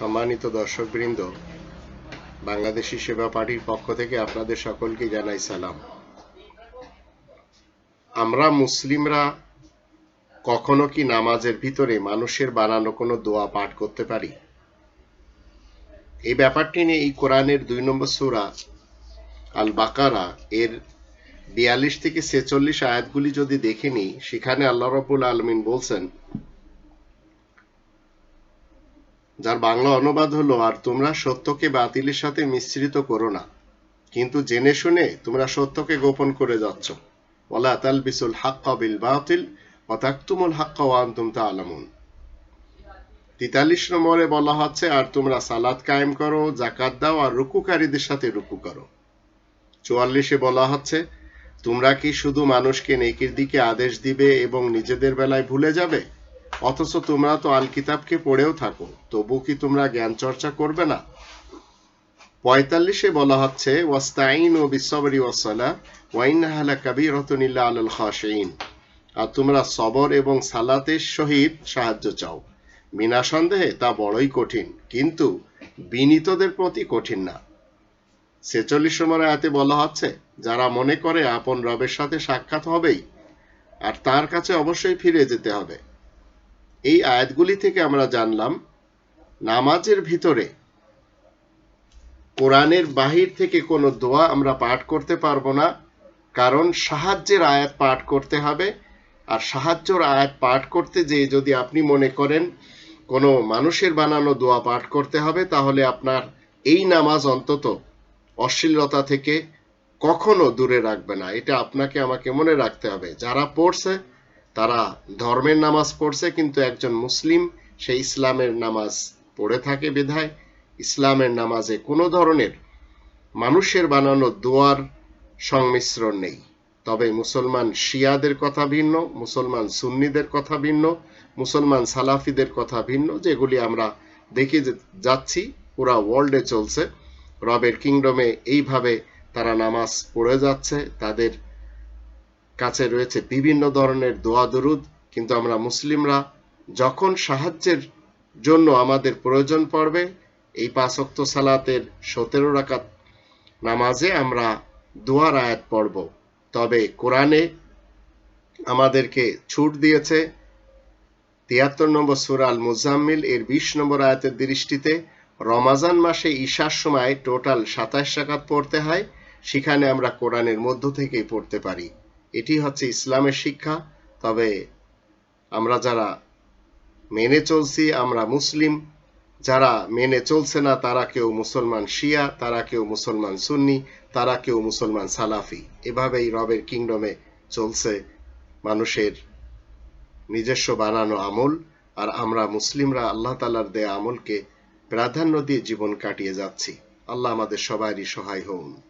সম্মানিত দর্শকবৃন্দ, বাংলাদেশি সেবা পার্টির পক্ষ থেকে আপনাদের সকলকে জানাই সালাম। আমরা মুসলিমরা কখনো কি নামাজের ভিতরে মানুষের বানানো কোনো দোয়া পাঠ করতে পারি? এই ব্যাপারটি নিয়ে এই কোরআনের দুই নম্বর সুরা আল বাকারা এর বিয়াল্লিশ থেকে ছেচল্লিশ আয়াতগুলি যদি দেখে নিই, সেখানে আল্লাহ রবুল আলমিন বলছেন যার বাংলা অনুবাদ হলো, আর তোমরা সত্যকে বাতিলের সাথে মিশ্রিত করো না। কিন্তু জেনে শুনে তোমরা সত্যকে গোপন করে যাচ্ছ। ওলা তালবিসুল হাক্কা বিল বাতিল অতাকতুমুল হাক্কা ওয়া আনতুম তাআলামুন। তেতাল্লিশ নম্বরে বলা হচ্ছে, আর তোমরা সালাত কায়েম করো জাকাত দাও, আর রুকুকারীদের সাথে রুকু করো। চুয়াল্লিশে বলা হচ্ছে, তোমরা কি শুধু মানুষকে নেকির দিকে আদেশ দিবে এবং নিজেদের বেলায় ভুলে যাবে? অথচ তোমরা তো আল কিতাবকে পড়েও থাকো, তবু কি তোমরা জ্ঞান চর্চা করবে না? পঁয়তাল্লিশে বলা হচ্ছে ওয়াস্তাইন ও বিশ্বরি ওয়াসালা ওয়াইন হালা আলাল খাশিন আর তোমরা সবর এবং সালাতের সহিত সাহায্য চাও। বিনা সন্দেহে তা বড়ই কঠিন, কিন্তু বিনীতদের প্রতি কঠিন না। ছেচল্লিশ নম্বর আয়াতে বলা হচ্ছে, যারা মনে করে আপন রবের সাথে সাক্ষাৎ হবেই, আর তার কাছে অবশ্যই ফিরে যেতে হবে। এই আয়াতগুলি থেকে আমরা জানলাম, নামাজের ভিতরে কোরআনের বাহির থেকে কোনো দোয়া আমরা পাঠ করতে পারব না, কারণ সাহায্যের আয়াত পাঠ করতে হবে, আর সাহায্যর আয়াত পাঠ করতে যেয়ে যদি আপনি মনে করেন কোনো মানুষের বানানো দোয়া পাঠ করতে হবে, তাহলে আপনার এই নামাজ অন্তত অশ্লীলতা থেকে কখনো দূরে রাখবে না। এটা আপনাকে আমাকে মনে রাখতে হবে। যারা পড়ছে তারা ধর্মের নামাজ পড়ছে, কিন্তু একজন মুসলিম সেই ইসলামের নামাজ পড়ে থাকে বিধায়। ইসলামের নামাজে কোনো ধরনের মানুষের বানানো দোয়ার সংমিশ্রণ নেই। তবে মুসলমান শিয়াদের কথা ভিন্ন, মুসলমান সুন্নিদের কথা ভিন্ন, মুসলমান সালাফিদের কথা ভিন্ন, যেগুলি আমরা দেখে যাচ্ছি, পুরা ওয়ার্ল্ডে চলছে। রবের কিংডমে এইভাবে তারা নামাজ পড়ে যাচ্ছে, তাদের কাছে রয়েছে বিভিন্ন ধরনের দোয়া দরুদ, কিন্তু আমরা মুসলিমরা যখন সাহায্যের জন্য আমাদের প্রয়োজন পড়বে, এই পাঁচক্ত সালাতের সতেরো রাকাত নামাজে আমরা দোয়ার আয়াত পড়ব। তবে কোরআনে আমাদেরকে ছুট দিয়েছে তিয়াত্তর নম্বর সুরাল মুজাম্মিল এর বিশ নম্বর আয়াতের দৃষ্টিতে রমাজান মাসে ঈশার সময় টোটাল সাতাশ রাকাত পড়তে হয়, সেখানে আমরা কোরআনের মধ্য থেকেই পড়তে পারি। এটি হচ্ছে ইসলামের শিক্ষা। তবে আমরা যারা মেনে চলছি, আমরা মুসলিম, যারা মেনে চলছে না, তারা কেউ মুসলমান শিয়া, তারা কেউ মুসলমান সুন্নি, তারা কেউ মুসলমান সালাফি। এভাবেই রবের কিংডমে চলছে মানুষের নিজস্ব বানানো আমল। আর আমরা মুসলিমরা আল্লাহ তালার দেয়া আমলকে প্রাধান্য দিয়ে জীবন কাটিয়ে যাচ্ছি। আল্লাহ আমাদের সবারই সহায় হন।